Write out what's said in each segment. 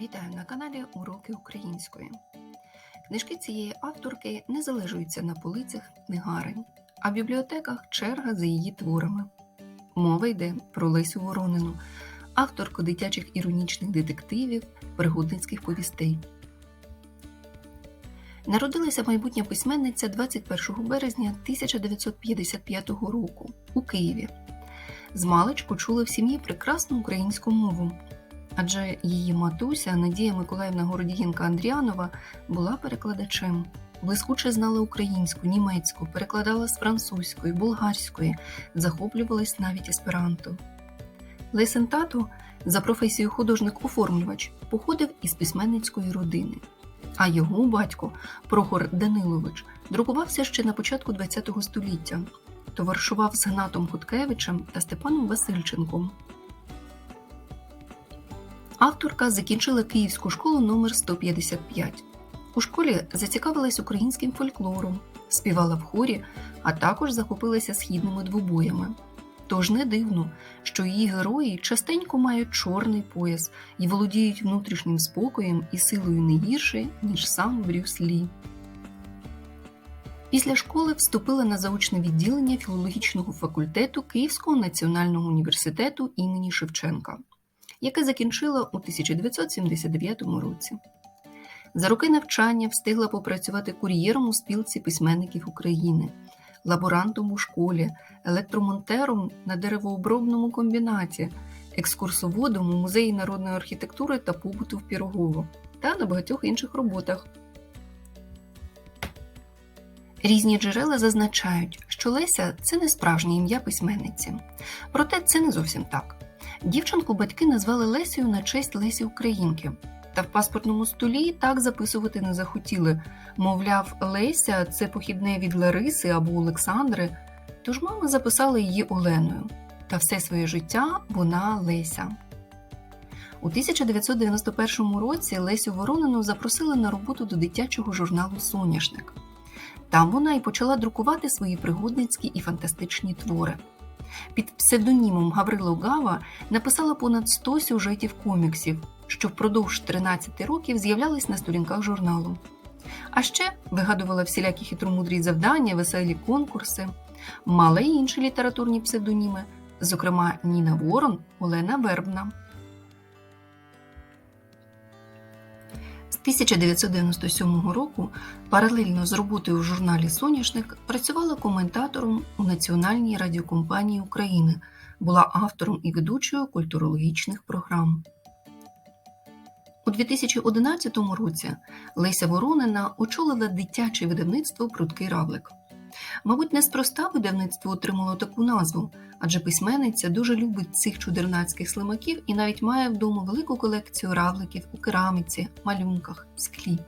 Вітаю на каналі Уроки української. Книжки цієї авторки не залежуються на полицях книгарень, а в бібліотеках черга за її творами. Мова йде про Лесю Воронину, авторку дитячих іронічних детективів, пригодницьких повістей. Народилася майбутня письменниця 21 березня 1955 року у Києві. Змалечку чула в сім'ї прекрасну українську мову, адже її матуся Надія Миколаївна Городієнка Андріанова була перекладачем. Блискуче знала українську, німецьку, перекладала з французької, болгарської, захоплювалась навіть есперанто. Лесен тато за професією художник-оформлювач походив із письменницької родини, а його батько Прохор Данилович друкувався ще на початку ХХ століття, товаришував з Гнатом Хуткевичем та Степаном Васильченком. Авторка закінчила Київську школу номер 155. У школі зацікавилась українським фольклором, співала в хорі, а також захопилася східними двобоями. Тож не дивно, що її герої частенько мають чорний пояс і володіють внутрішнім спокоєм і силою не гірше, ніж сам Брюс Лі. Після школи вступила на заочне відділення філологічного факультету Київського національного університету імені Шевченка яке закінчила у 1979 році. За роки навчання встигла попрацювати кур'єром у спілці письменників України, лаборантом у школі, електромонтером на деревообробному комбінаті, екскурсоводом у музеї народної архітектури та побуту в Пірогово та на багатьох інших роботах. Різні джерела зазначають, що Леся це не справжнє ім'я письменниці. Проте це не зовсім так. Дівчинку батьки назвали Лесію на честь Лесі Українки. Та в паспортному столі так записувати не захотіли. Мовляв, Леся це похідне від Лариси або Олександри, тож мама записала її Оленою. Та все своє життя вона Леся. У 1991 році Лесю Воронину запросили на роботу до дитячого журналу Соняшник. Там вона і почала друкувати свої пригодницькі і фантастичні твори. Під псевдонімом Гаврило Гава написала понад 100 сюжетів коміксів, що впродовж 13 років з'являлись на сторінках журналу. А ще вигадувала всілякі хитромудрі завдання, веселі конкурси, мала й інші літературні псевдоніми, зокрема Ніна Ворон, Олена Вербна. 1997 року паралельно з роботою в журналі Соняшник працювала коментатором у Національній радіокомпанії України, була автором і ведучою культурологічних програм. У 2011 році Леся Воронина очолила дитяче видавництво Прудкий равлик. Мабуть, неспроста видавництво отримало таку назву, адже письменниця дуже любить цих чудернацьких слимаків і навіть має вдома велику колекцію равликів у кераміці, малюнках, склі.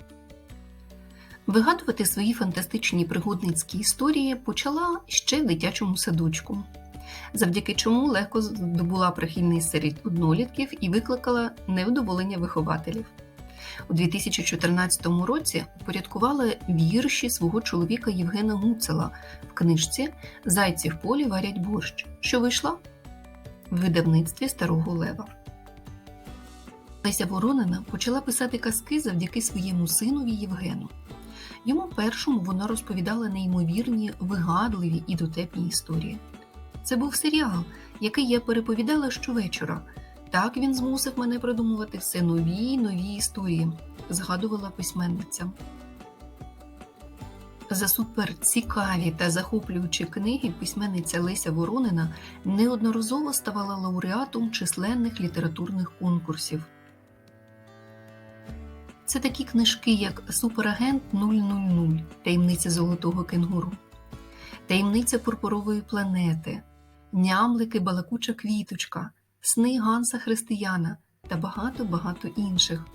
Вигадувати свої фантастичні пригодницькі історії почала ще в дитячому садочку, завдяки чому легко здобула прихильність серед однолітків і викликала невдоволення вихователів. У 2014 році упорядкувала вірші свого чоловіка Євгена Гуцела в книжці Зайці в полі варять борщ, що вийшла в видавництві Старого Лева. Леся Воронина почала писати казки завдяки своєму синові Євгену. Йому першому вона розповідала неймовірні, вигадливі і дотепні історії. Це був серіал, який я переповідала щовечора. Так він змусив мене придумувати все нові й нові історії, згадувала письменниця. За суперцікаві та захоплюючі книги письменниця Леся Воронина неодноразово ставала лауреатом численних літературних конкурсів. Це такі книжки, як Суперагент 000, Таємниця Золотого кенгуру, Таємниця Пурпурової планети, Нямлики Балакуча квіточка, Сни Ганса Християна та багато-багато інших.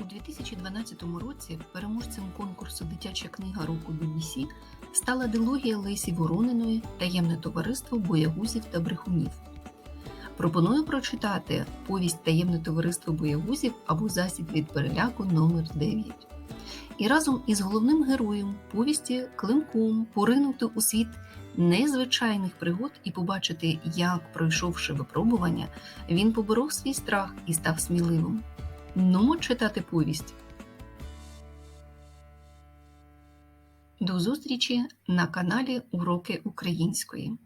У 2012 році переможцем конкурсу Дитяча книга року BBC стала дилогія Лесі Ворониної Таємне товариство боягузів та брехунів. Пропоную прочитати повість Таємне товариство боягузів або засіб від переляку номер 9 І разом із головним героєм повісті Климком поринути у світ незвичайних пригод і побачити, як, пройшовши випробування, він поборов свій страх і став сміливим. Нумо читати повість. До зустрічі на каналі Уроки Української.